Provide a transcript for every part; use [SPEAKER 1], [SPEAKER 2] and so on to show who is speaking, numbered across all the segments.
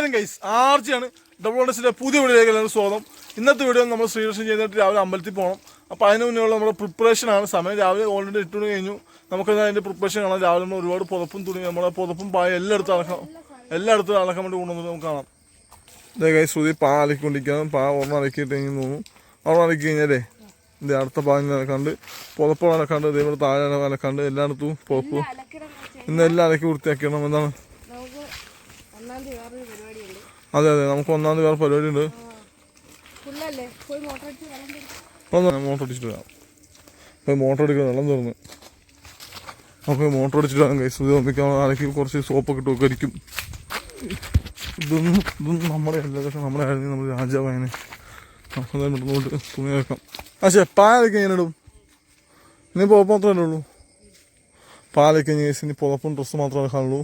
[SPEAKER 1] നമസ്കാരം guys ആർജിയാണ്. Double ഓണസിന്റെ പുതിയ വീഡിയോയിലേക്ക് സ്വാഗതം. ഇന്നത്തെ വീഡിയോ നമ്മൾ ശ്രീകൃഷ്ണൻ ചെയ്തിട്ട് രാവിലെ അമ്പലത്തിൽ പോകണം. അപ്പോൾ അതിന് മുന്നേയുള്ള നമ്മുടെ പ്രിപ്പറേഷൻ ആണ്. സമയം രാവിലെ ഓൾറെഡി എട്ട് മണി കഴിഞ്ഞു. നമുക്ക് അതിന്റെ പ്രിപ്പറേഷൻ കാണാം. രാവിലെ നമ്മൾ ഒരുപാട് പുതപ്പും തുണി നമ്മുടെ പുതപ്പും പായ എല്ലാം എടുത്ത് അളക്കാം എല്ലാം എടുത്ത് അളക്കാൻ വേണ്ടി കൊണ്ടുവന്നിട്ട് നമുക്ക് കാണാം. ഇതേ ഗൈസ് ശ്രുതി പാ അലക്കിക്കൊണ്ടിരിക്കുകയാണ്. പാ ഒരെണ്ണം അലക്കിയിട്ട് കഴിഞ്ഞ് തോന്നുന്നു. ഒരെണ്ണം അലക്കി കഴിഞ്ഞാലേ ഇത് അടുത്ത പാഞ്ഞ് അലക്കാണ്ട് പുതപ്പ് അലക്കാണ്ട് ഇതേപോലെ താഴെ അലക്കാണ്ട് എല്ലായിടത്തും പുതപ്പ്. ഇന്ന് എല്ലാം അലക്കി വൃത്തിയാക്കണം എന്താണ്
[SPEAKER 2] നമുക്ക് ഒന്നാം തീയതി വേറൊരു പരിപാടിയുണ്ട്
[SPEAKER 1] അതെ അതെ. നമുക്ക് ഒന്നാം തീയതി വേറെ പരിപാടി ഉണ്ട്
[SPEAKER 2] മോട്ടർ
[SPEAKER 1] അടിച്ചിട്ട് വരാം. അപ്പോൾ മോട്ടർ അടിക്കാൻ വെള്ളം തീർന്ന്. നമുക്ക് മോട്ടർ അടിച്ചിട്ട് വരാം കൈസ് ഇത് അലക്കി കുറച്ച് സോപ്പൊക്കെ ഇട്ട് അരിക്കും ഇതൊന്നും ഇതൊന്നും നമ്മുടെ അല്ല പക്ഷെ നമ്മുടെ ആയിരുന്നു നമ്മൾ രാജാവായനെ നമുക്ക് ഇടുന്നോട്ട് തുണി വെക്കാം. പക്ഷേ പാലൊക്കെ ഞാൻ ഇടും? ഇനി പുതപ്പ് മാത്രമേ ഉള്ളൂ പാലൊക്കെ ഇനി ഇനി പുറപ്പും ഡ്രസ്സ് മാത്രമേ കാണുള്ളൂ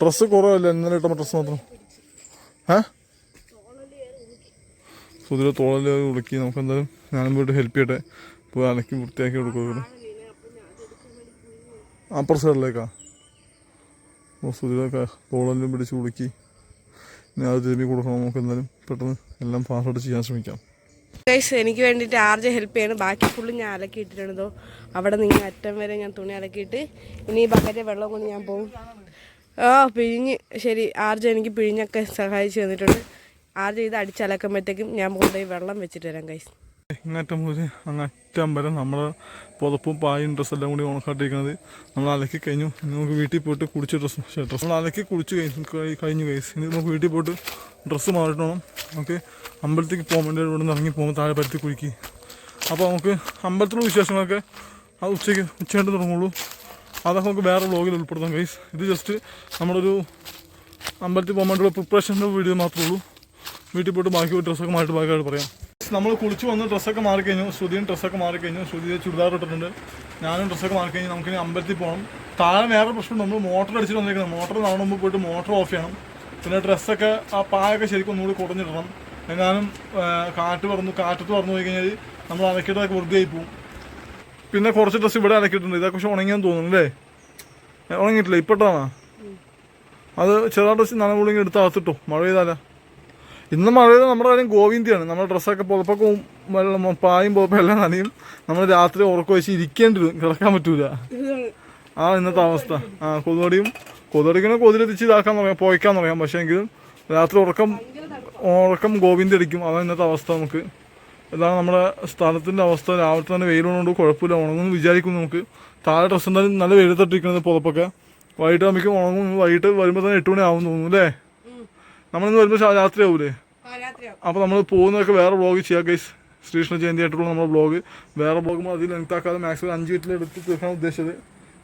[SPEAKER 1] ഡ്രസ്സ് കുറവല്ല? ഇന്നലെ ഇട്ട ഡ്രസ്സ് മാത്രം. ഏ കുതിര തോളിൽ നമുക്ക് എന്തായാലും ഞാനും പോയിട്ട് ഹെൽപ്പ് ചെയ്യട്ടെ. പോയി അലക്കി വൃത്തിയാക്കി കൊടുക്കുക അപ്പുറ സൈഡിലേക്കാ ഓ സുതിരൊക്കെ തോളെല്ലാം പിടിച്ച് ഉളുക്കി. ഇനി അത് തിരുമ്പി കൊടുക്കണം. നമുക്ക് എന്തായാലും പെട്ടെന്ന് എല്ലാം പാസ്വേഡ് ചെയ്യാൻ ശ്രമിക്കാം.
[SPEAKER 2] എനിക്ക് വേണ്ടിയിട്ട് ആർജ് ഹെൽപ്പ് ചെയ്യണം. ബാക്കി ഫുള്ള് ഞാൻ അലക്കി ഇട്ടിട്ടുണ്ടോ അവിടെ നിങ്ങൾ അറ്റം വരെ ഞാൻ തുണി അലക്കിയിട്ട് ഇനി ഈ ബക്കറ്റ് വെള്ളം കൊണ്ട് ഞാൻ പോകും ആ പിഴിഞ്ഞ്. ശരി ആർജ എനിക്ക് പിഴിഞ്ഞൊക്കെ സഹായിച്ച് തന്നിട്ടുണ്ട്. ആർജ ഇത് അടിച്ചലക്കുമ്പോഴത്തേക്കും ഞാൻ കൊണ്ടുപോയി വെള്ളം വെച്ചിട്ട് വരാം കൈസ്
[SPEAKER 1] ഇങ്ങറ്റം മുതൽ അങ്ങറ്റം വരെ നമ്മൾ പുതപ്പും പായും ഡ്രസ്സെല്ലാം കൂടി ഉണക്കാട്ടിരിക്കുന്നത് നമ്മൾ അലക്കി കഴിഞ്ഞു. നമുക്ക് വീട്ടിൽ പോയിട്ട് കുടിച്ച് ഡ്രസ്സ് ഡ്രസ്സ് നമ്മൾ അലക്കി കുടിച്ച് കഴിഞ്ഞു. കഴി- കഴിഞ്ഞു കൈസ് ഇനി നമുക്ക് വീട്ടിൽ പോയിട്ട് ഡ്രസ്സ് മാറിയിട്ട് വേണം നമുക്ക് അമ്പലത്തേക്ക് പോകാൻ വേണ്ടി ഇവിടെ നിന്ന് ഇറങ്ങി പോകുമ്പോൾ താഴെ പരത്തി കുഴിക്കുക അപ്പോൾ നമുക്ക് അമ്പലത്തിലുള്ള വിശേഷങ്ങളൊക്കെ അത് ഉച്ചയ്ക്ക് ഉച്ചയായിട്ട് തുടങ്ങുള്ളൂ. അതൊക്കെ നമുക്ക് വേറെ വ്ളോഗിൽ ഉൾപ്പെടുത്താം ഗൈസ് ഇത് ജസ്റ്റ് നമ്മളൊരു അമ്പലത്തിൽ പോകാൻ വേണ്ടിയുള്ള പ്രിപ്പറേഷന്റെ വീഡിയോ മാത്രമേ ഉള്ളൂ. വീട്ടിൽ പോയിട്ട് ബാക്കി ഡ്രസ്സൊക്കെ മാറ്റി ബാക്കിയായിട്ട് പറയാം. നമ്മൾ കുളിച്ച് വന്ന് ഡ്രസ്സൊക്കെ മാറിക്കഴിഞ്ഞു. ശ്രുതിയും ഡ്രസ്സൊക്കെ മാറിക്കഴിഞ്ഞു. ശ്രുതി ചുരിദാർ ഇട്ടിട്ടുണ്ട്. ഞാനും ഡ്രസ്സൊക്കെ മാറിക്കഴിഞ്ഞു നമുക്കിനി അമ്പലത്തിൽ പോകണം താഴെ വേറെ പ്രശ്നം നമ്മൾ മോട്ടർ അടിച്ചിട്ട് വന്നിരിക്കുന്നത് മോട്ടർ നടന്നു മുമ്പ് പോയിട്ട് മോട്ടർ ഓഫ് ചെയ്യണം. പിന്നെ ഡ്രസ്സൊക്കെ ആ പായൊക്കെ ശരിക്കും ഒന്നുകൂടി കുറഞ്ഞിടണം എങ്ങാനും കാറ്റ് പറന്നു കാറ്റത്ത് പറന്നു പോയി കഴിഞ്ഞാൽ നമ്മൾ അലക്കിയിട്ടൊക്കെ വെറുതെ ആയി പോകും പിന്നെ കുറച്ച് ഡ്രസ്സ് ഇവിടെ അലക്കിയിട്ടുണ്ട്. ഇതൊക്കെ പക്ഷെ ഉണങ്ങിയെന്ന് തോന്നുന്നു അല്ലേ ഉണങ്ങിയിട്ടില്ല? ഇപ്പോഴാണോ അത് ചെറുതായിട്ട് കൂടി എടുത്ത് അകത്തിട്ടോ. മഴ പെയ്താലാ. ഇന്ന് മഴ പെയ്താൽ നമ്മുടെ കാര്യം ഗോവിന്ദിയാണ്. നമ്മുടെ ഡ്രസ്സൊക്കെ പുതപ്പൊക്കെ വെള്ളം പായും പോപ്പ എല്ലാം നനയും. നമ്മൾ രാത്രി ഉറക്കം വെച്ച് ഇരിക്കേണ്ടി വരും. കിടക്കാൻ പറ്റൂല. ആ ഇന്നത്തെ അവസ്ഥ. ആ കൊതുകടിയും കൊതുകടിക്കണ കൊതിലെത്തിച്ച് ഇതാക്കാൻ തുടങ്ങാം പോയിക്കാൻ തുടങ്ങാം. പക്ഷേ എങ്കിലും രാത്രി ഉറക്കം ഉറക്കം ഗോവിന്ദ് അടിക്കും. അതാണ് ഇന്നത്തെ അവസ്ഥ നമുക്ക്. ഇതാണ് നമ്മുടെ സ്ഥലത്തിന്റെ അവസ്ഥ. രാവിലെ തന്നെ വെയിലുള്ളതുകൊണ്ട് കുഴപ്പമില്ല ഉണങ്ങുമെന്ന് വിചാരിക്കും നമുക്ക്. താഴെ ഡ്രസ്സ് എന്തായാലും നല്ല വെയിലത്തിട്ടിരിക്കുന്നത് പുതപ്പൊക്കെ. വൈകിട്ട് നമുക്ക് ഉണങ്ങും. വൈകിട്ട് വരുമ്പോൾ തന്നെ എട്ട് മണി ആവും തോന്നുന്നു അല്ലേ? നമ്മളിന്ന് വരുമ്പോൾ രാത്രി ആവൂലേ? അപ്പോൾ നമ്മൾ പോകുന്നതൊക്കെ വേറെ ബ്ലോഗ് ചെയ്യാം ഗൈസ് ശ്രീകൃഷ്ണ ജയന്തി ആയിട്ടുള്ള നമ്മുടെ ബ്ലോഗ് വേറെ ബ്ലോഗ് അതിൽ ലെങ്ത് ആക്കാതെ മാക്സിമം അഞ്ച് മിനിറ്റിൽ എടുത്ത് തീർക്കാൻ ഉദ്ദേശിച്ചത്.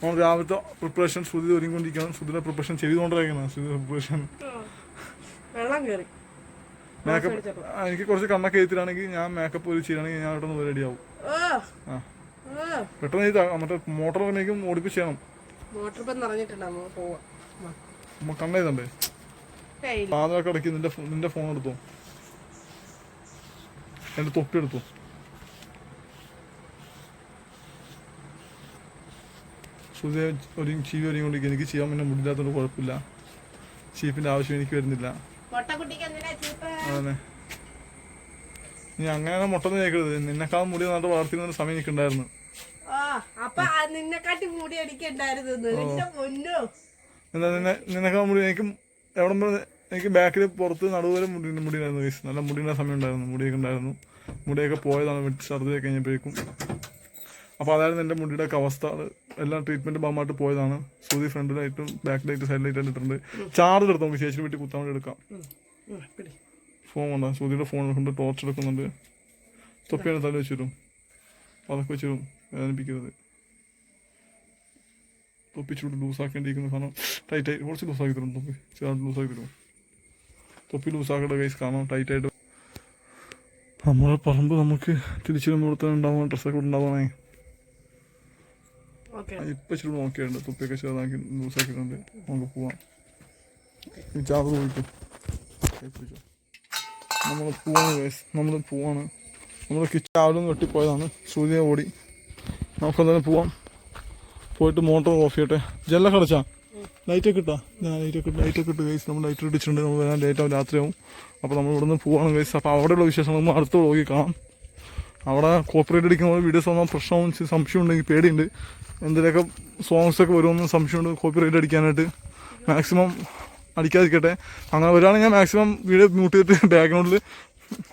[SPEAKER 1] നമ്മൾ രാവിലത്തെ പ്രിപ്പറേഷൻ ശ്രുതി ഒരുങ്ങിക്കൊണ്ടിരിക്കുകയാണ്. ശ്രുതിയുടെ പ്രിപ്പറേഷൻ ചെയ്തുകൊണ്ടിരിക്കുന്നത് ശ്രുതി പ്രിപ്പറേഷൻ
[SPEAKER 2] വെള്ളം കയറി
[SPEAKER 1] മേക്കപ്പ് എനിക്ക് കുറച്ച് കണ്ണൊക്കെ എഴുത്തിലാണെങ്കിൽ ഞാൻ മേക്കപ്പ് ഒരു ചെയ്യണമെങ്കിൽ ഞാൻ അവിടെ നിന്ന് റെഡി ആവും ആ. പെട്ടെന്ന് മറ്റേ മോട്ടോർ പറഞ്ഞേക്കും ഓടിപ്പിച്ച് ചെയ്യണം.
[SPEAKER 2] മോട്ടർ ഇപ്പം നിറഞ്ഞിട്ടുണ്ട്.
[SPEAKER 1] അടക്കി നിന്റെ നിന്റെ ഫോൺ എടുത്തോ. എന്റെ തൊപ്പി എടുത്തോ. സുധി ഒരു ചീവി ഒരുങ്ങിക്കൊണ്ടിരിക്കുക എനിക്ക് ചെയ്യാൻ പിന്നെ മുടില്ലാത്തതുകൊണ്ട് കുഴപ്പമില്ല. ചീഫിന്റെ ആവശ്യം എനിക്ക് വരുന്നില്ല. അതന്നെ നീ അങ്ങനെ മുട്ടൊന്നും കേൾക്കരുത് നിന്നെക്കാൾ മുടി നന്നായിട്ട് വളർത്തിക്കുന്ന സമയം
[SPEAKER 2] നിൽക്കണ്ടായിരുന്നു നിന്നെക്കാട്ടി മുടി
[SPEAKER 1] എന്താ നിന്നെ നിന്നെക്കാൾ മുടി എനിക്ക് എവിടെ എനിക്ക് ബാക്കിൽ പുറത്ത് നടുവരെ മുടി മുടിയായിരുന്നു വയസ്സ് നല്ല മുടിയുടെ സമയം ഉണ്ടായിരുന്നു മുടിയൊക്കെ ഉണ്ടായിരുന്നു. മുടിയൊക്കെ പോയതാണ്. വെട്ടി ഛർദിയൊക്കെ കഴിഞ്ഞപ്പോഴേക്കും. അപ്പോൾ അതായിരുന്നു എന്റെ മുടിയുടെ ഒക്കെ അവസ്ഥ. എല്ലാം ട്രീറ്റ്മെന്റ് ഭാഗമായിട്ട് പോയതാണ്. സൂതി ഫ്രണ്ടിലായിട്ടും ബാക്കിലായിട്ട് സൈഡിലായിട്ട് ഇട്ടിട്ടുണ്ട്. ചാർജ് എടുത്ത്? നമുക്ക് ചേച്ചി വീട്ടിൽ കുത്താൻ വേണ്ടി എടുക്കാം. ഫോൺ വേണ്ട ശ്രുതിയുടെ ഫോൺ കൊണ്ട് ടോർച്ച് എടുക്കുന്നുണ്ട്. തൊപ്പിയാണ് തല വെച്ചിരും അതൊക്കെ വെച്ചിരും വേദനിപ്പിക്കരുത്. തൊപ്പി ചൂട് ലൂസാക്കേണ്ടിയിരിക്കുന്ന സാധനം. ടൈറ്റ് ആയി കുറച്ച് ലൂസാക്കി തരും തൊപ്പി. ചെറുതായിട്ട് ലൂസാക്കി തരും തൊപ്പി ലൂസാക്കേണ്ട കൈസ് കാണാം ടൈറ്റ് ആയിട്ട് നമ്മുടെ പറമ്പ് നമുക്ക് തിരിച്ചു വരുമ്പോൾ ഉണ്ടാവുന്ന ഡ്രസ്സൊക്കെ ഉണ്ടാവണേ ഇപ്പൊ ഇച്ചിരി നോക്കിയിട്ടുണ്ട്. തൊപ്പിയൊക്കെ ചെറുതാക്കി ലൂസാക്കിയിട്ടുണ്ട് നമുക്ക് പോവാം. ചാവർ പോയിട്ട് നമ്മൾ പോവാണ് ഗൈസ് നമ്മൾ പോവാണ്. നമ്മൾ കിച്ചാവിലും വെട്ടിപ്പോയതാണ്. സൂര്യ ഓടി. നമുക്കെന്തായാലും പോവാം. പോയിട്ട് മോട്ടോർ ഓഫ് ചെയ്യട്ടെ. ജെല്ലൊക്കെ അടച്ചാ ലൈറ്റൊക്കെ ഇട്ടാ? ഞാൻ ലൈറ്റൊക്കെ ഇട്ട് ലൈറ്റൊക്കെ ഇട്ട് ഗൈസ് നമ്മൾ ലൈറ്റ് ഇട്ടിട്ടുണ്ട് നമ്മൾ വരാൻ ലേറ്റ് ആവും രാത്രിയാവും അപ്പോൾ നമ്മൾ ഇവിടുന്ന് പോവാണ് ഗൈസ് അപ്പോൾ അവിടെയുള്ള വിശേഷങ്ങൾ നമ്മൾ അടുത്ത വ്ളോഗിൽ കാണാം. അവിടെ കോപ്പറേറ്റ് അടിക്കുന്ന വീഡിയോസ് വന്നാൽ പ്രശ്നവും ചി- സംശയം ഉണ്ടെങ്കിൽ പേടിയുണ്ട്. എന്തെങ്കിലുമൊക്കെ സോങ്സ് ഒക്കെ വരുമെന്ന് സംശയമുണ്ട് കോപ്പറേറ്റ് അടിക്കാനായിട്ട്. മാക്സിമം അടിക്കാതിരിക്കട്ടെ. അങ്ങനെ ഒരാളെ ഞാൻ മാക്സിമം വീഡിയോ മ്യൂട്ട് ചെയ്തിട്ട് ബാക്ക്ഗ്രൗണ്ടിൽ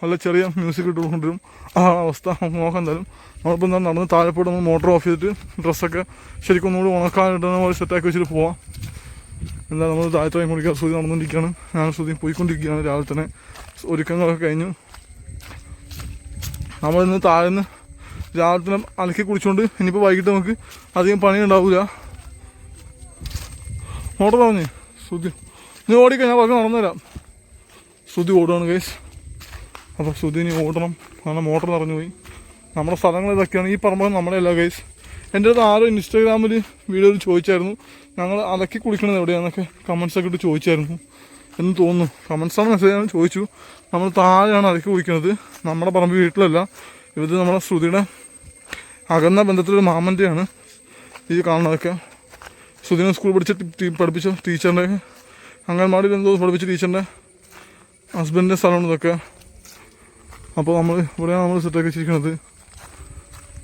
[SPEAKER 1] നല്ല ചെറിയ മ്യൂസിക് ഇട്ട് കൊണ്ടുവരും ആ അവസ്ഥ നോക്കാൻ തരും നമ്മളിപ്പോൾ എന്താ നടന്ന് താഴെപ്പോട്ട് നമ്മൾ മോട്ടർ ഓഫ് ചെയ്തിട്ട് ഡ്രസ്സൊക്കെ ശരിക്കും ഒന്നുകൂടി ഉണക്കാനായിട്ട് നമ്മൾ സെറ്റാക്കി വെച്ചിട്ട് പോവാം. എന്താ നമ്മൾ താഴത്തെ മുടിക്കാൻ ശ്രുതി നടന്നുകൊണ്ടിരിക്കുകയാണ് ഞാൻ ശ്രുതി പോയിക്കൊണ്ടിരിക്കുകയാണ് രാവിലെ തന്നെ. ഒരുക്കങ്ങളൊക്കെ കഴിഞ്ഞു. നമ്മളിന്ന് താഴ്ന്ന് രാവിലെ തന്നെ അലക്കി കുടിച്ചുകൊണ്ട് ഇനിയിപ്പോൾ വൈകിട്ട് നമുക്ക് അധികം പണി ഉണ്ടാവില്ല മോട്ടർ പറഞ്ഞേ ശ്രുതി. നീ ഓടിക്കഴിഞ്ഞാൽ പറഞ്ഞു നടന്നു തരാം ശ്രുതി ഓടുകയാണ് കേസ് അപ്പോൾ ഇനി ഓടണം. കാരണം മോട്ടർ നിറഞ്ഞു പോയി. നമ്മുടെ സ്ഥലങ്ങൾ ഇതൊക്കെയാണ്. ഈ പറമ്പ് നമ്മളെയല്ല ഗൈസ് എന്റെ അടുത്ത് ആരോ ഇൻസ്റ്റാഗ്രാമിൽ വീഡിയോയിൽ ചോദിച്ചായിരുന്നു. ഞങ്ങൾ അലക്കി കുളിക്കണത് എവിടെയാണെന്നൊക്കെ കമൻസൊക്കെ ഇട്ട് ചോദിച്ചായിരുന്നു. എന്ന് തോന്നുന്നു. കമൻസാണ് മെസ്സേജ് ഞാൻ ചോദിച്ചു. നമ്മൾ താഴെയാണ് അലക്കി കുളിക്കുന്നത് നമ്മുടെ പറമ്പ് വീട്ടിലല്ല. ഇത് നമ്മുടെ ശ്രുതിയുടെ അകന്ന ബന്ധത്തിലൊരു മാമന്റെയാണ്. ഈ കാണുന്നതൊക്കെ. ശ്രുതിനെ സ്കൂൾ പഠിച്ച പഠിപ്പിച്ച ടീച്ചറിന്റെ അംഗൻവാടിയിൽ എന്തോ പഠിപ്പിച്ച ടീച്ചറിന്റെ ഹസ്ബൻഡിന്റെ സ്ഥലമാണ് ഇതൊക്കെ. അപ്പോൾ നമ്മൾ ഇവിടെയാണ് നമ്മൾ സെറ്റാക്കി വെച്ചിരിക്കുന്നത്.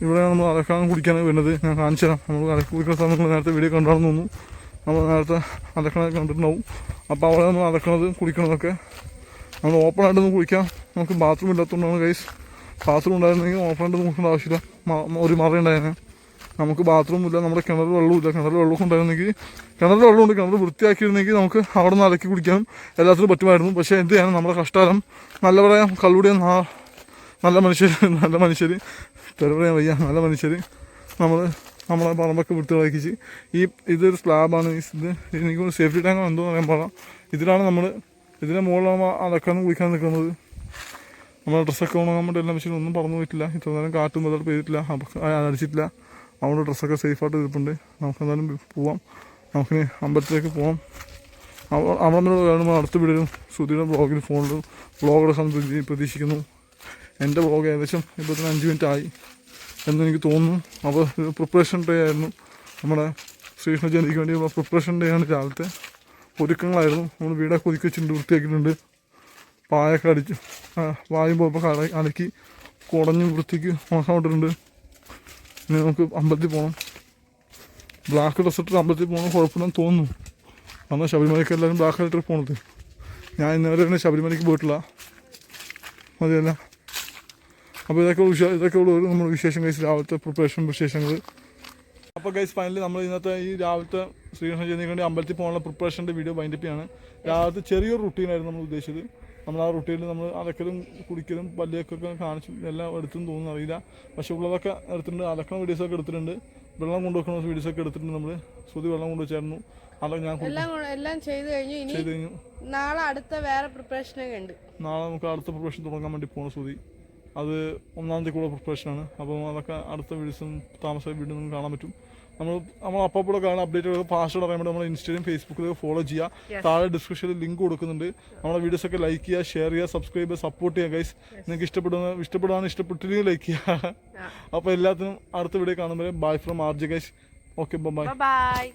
[SPEAKER 1] ഇവിടെയാണ് നമ്മൾ അലക്കാൻ കുടിക്കാനാണ് വരുന്നത്. ഞാൻ കാണിച്ചു തരാം നമ്മൾ അലക്കി കുടിക്കുന്ന സ്ഥലം നിങ്ങൾ നേരത്തെ വീഡിയോ കണ്ടാണെന്ന് തോന്നുന്നു. നമ്മൾ നേരത്തെ അലക്കണത് കണ്ടിട്ടുണ്ടാവും. അപ്പോൾ അവിടെ നമ്മൾ അലക്കണത് കുടിക്കണതൊക്കെ നമ്മൾ ഓപ്പൺ ആയിട്ടൊന്നും കുടിക്കാം നമുക്ക് ബാത്റൂം ഇല്ലാത്തതുകൊണ്ടാണ് കൈസ് ബാത്റൂം ഉണ്ടായിരുന്നെങ്കിൽ ഓപ്പൺ ആയിട്ട് നോക്കേണ്ട ആവശ്യമില്ല. ഒരു മറ ഉണ്ടായിരുന്നു നമുക്ക് ബാത്റൂം ഇല്ല നമ്മുടെ കിണറിൽ വെള്ളമില്ല കിണർ വെള്ളം ഉണ്ടായിരുന്നെങ്കിൽ കിണറിൽ വെള്ളമുണ്ട് കിണർ വൃത്തിയാക്കിയിരുന്നെങ്കിൽ നമുക്ക് അവിടെ നിന്ന് അലക്കി കുടിക്കാനും എല്ലാത്തിനും പറ്റുമായിരുന്നു. പക്ഷേ എന്ത് ചെയ്യാനും നമ്മുടെ കഷ്ടാലം നല്ല പറയാം കള്ളുടിയ നല്ല മനുഷ്യർ നല്ല മനുഷ്യർ തെറി പറയാൻ വയ്യ. നല്ല മനുഷ്യർ നമ്മൾ നമ്മളെ പറമ്പൊക്കെ വൃത്തിയാക്കിച്ച് ഈ ഇതൊരു സ്ലാബാണ് ഇത് എനിക്ക് സേഫ്റ്റി ടാങ്ക് എന്തോ പറയാൻ പാടാം ഇതിലാണ് നമ്മൾ ഇതിന്റെ മുകളിലാണ് അലക്കാനും കുളിക്കാൻ നിൽക്കുന്നത് നമ്മുടെ ഡ്രസ്സൊക്കെ ഉണങ്ങാൻ വേണ്ടി എല്ലാം മനുഷ്യരും ഒന്നും പറഞ്ഞു പോയിട്ടില്ല. ഇത്ര നേരം കാറ്റും മുതൽ പെയ്തിട്ടില്ല. അടിച്ചിട്ടില്ല. അതുകൊണ്ട് ഡ്രസ്സൊക്കെ സേഫായിട്ട് ഇരിപ്പുണ്ട്. നമുക്ക് എന്തായാലും പോവാം. നമുക്കിനി അമ്പലത്തിലേക്ക് പോവാം. അവ- അവിടെ നിന്ന് കാണുമ്പോൾ അടുത്ത വീഡിയോയിലും ശ്രുതിയുടെ ബ്ലോഗിൽ ഫോണിലും ബ്ലോഗ് എടുക്കാൻ പ്രതീ- പ്രതീക്ഷിക്കുന്നു. എന്റെ ബ്ലോഗ് ഏകദേശം ഇപ്പോൾ തന്നെ അഞ്ച് മിനിറ്റ് ആയി എന്ന് എനിക്ക് തോന്നുന്നു. അപ്പോൾ പ്രിപ്പറേഷൻ ഡേ ആയിരുന്നു. നമ്മുടെ ശ്രീകൃഷ്ണ ജയന്തിക്ക് വേണ്ടിയുള്ള പ്രിപ്പറേഷൻ ഡേ ആണ് രാവിലത്തെ. ഒരുക്കങ്ങളായിരുന്നു. നമ്മൾ വീടൊക്കെ ഒതുക്കി വെച്ചിട്ടുണ്ട് വൃത്തിയാക്കിയിട്ടുണ്ട്. പായൊക്കെ അടിച്ച് വായും പായും പോയപ്പോൾ അലക്കി കുടഞ്ഞ് വൃത്തിക്ക് ഉണക്കാൻ വിട്ടിട്ടുണ്ട്. ഇനി നമുക്ക് അമ്പലത്തിൽ പോകണം ബ്ലാക്ക് ഡ്രസ് ഇട്ടിട്ട് അമ്പലത്തിൽ പോകണം കുഴപ്പമില്ലെന്ന് തോന്നുന്നു. അന്ന് ശബരിമലയ്ക്ക് എല്ലാവരും ബ്ലാക്ക് ഇട്ടിട്ട് പോണത്. ഞാൻ ഇന്നവരെ തന്നെ ശബരിമലയ്ക്ക് പോയിട്ടില്ല. മതിയല്ല. അപ്പോൾ ഇതൊക്കെ വിശ ഇതൊക്കെ ഉള്ളൂ നമ്മൾ വിശേഷം കഴിച്ച് രാവിലത്തെ പ്രിപ്പറേഷൻ വിശേഷങ്ങൾ അപ്പോൾ ഗൈസ് ഫൈനലി നമ്മൾ ഇന്നത്തെ ഈ രാവിലത്തെ ശ്രീകൃഷ്ണ ജയന്തിക്ക് വേണ്ടി അമ്പലത്തിൽ പോകാനുള്ള പ്രിപ്പറേഷന്റെ വീഡിയോ വൈൻഡപ്പിയാണ് രാവിലത്തെ ചെറിയൊരു റുട്ടീനായിരുന്നു നമ്മൾ ഉദ്ദേശിച്ചത്. നമ്മൾ ആ റൊട്ടിയിൽ നമ്മൾ അലക്കലും കുടിക്കലും പല്ലിയൊക്കെ കാണിച്ചു എല്ലാം എടുത്തെന്ന് തോന്നുന്നു അറിയില്ല. പക്ഷേ ഉള്ളതൊക്കെ എടുത്തിട്ടുണ്ട്. അലക്കണ വീഡിയോസൊക്കെ എടുത്തിട്ടുണ്ട്. വെള്ളം കൊണ്ടുവെക്കണ വീഡിയോസൊക്കെ എടുത്തിട്ടുണ്ട് നമ്മൾ ശ്രുതി വെള്ളം കൊണ്ടുവച്ചായിരുന്നു. അല്ല ഞാൻ
[SPEAKER 2] എല്ലാം എല്ലാം ചെയ്തു കഴിഞ്ഞു. ഇനി
[SPEAKER 1] ചെയ്ത് കഴിഞ്ഞു.
[SPEAKER 2] നാളെ അടുത്ത വേറെ പ്രിപ്പറേഷനൊക്കെ ഉണ്ട്.
[SPEAKER 1] നാളെ നമുക്ക് അടുത്ത പ്രിപ്പറേഷൻ തുടങ്ങാൻ വേണ്ടി പോകണം ശ്രുതി. അത് ഒന്നാം തീയതി കൂടെ പ്രിപ്പറേഷനാണ് അപ്പം അതൊക്കെ അടുത്ത വീഡിയോസും താമസ വീട്ടിൽ നിന്നും കാണാൻ പറ്റും. നമ്മൾ നമ്മൾ കാണാൻ അപ്ഡേറ്റ് പാസ്വേഡ് അറിയാൻ വേണ്ടി നമ്മൾ ഇൻസ്റ്റയിലും ഫേസ്ബുക്കിലും ഫോളോ ചെയ്യുക താഴെ ഡിസ്ക്രിപ്ഷനിൽ ലിങ്ക് കൊടുക്കുന്നുണ്ട്. നമ്മുടെ വീഡിയോസ് ഒക്കെ ലൈക്ക് ചെയ്യുക ഷെയർ ചെയ്യുക സബ്സ്ക്രൈബ് ചെയ്യുക സപ്പോർട്ട് ചെയ്യുക ഗൈസ് നിങ്ങൾക്ക് ഇഷ്ടപ്പെടുന്ന ഇഷ്ടപ്പെടുകയാണ് ഇഷ്ടപ്പെട്ടില്ലെങ്കിൽ ലൈക്ക് ചെയ്യുക അപ്പോൾ എല്ലാത്തിനും അടുത്ത വീഡിയോ കാണുമ്പോൾ bye from RG guys okay bye
[SPEAKER 2] bye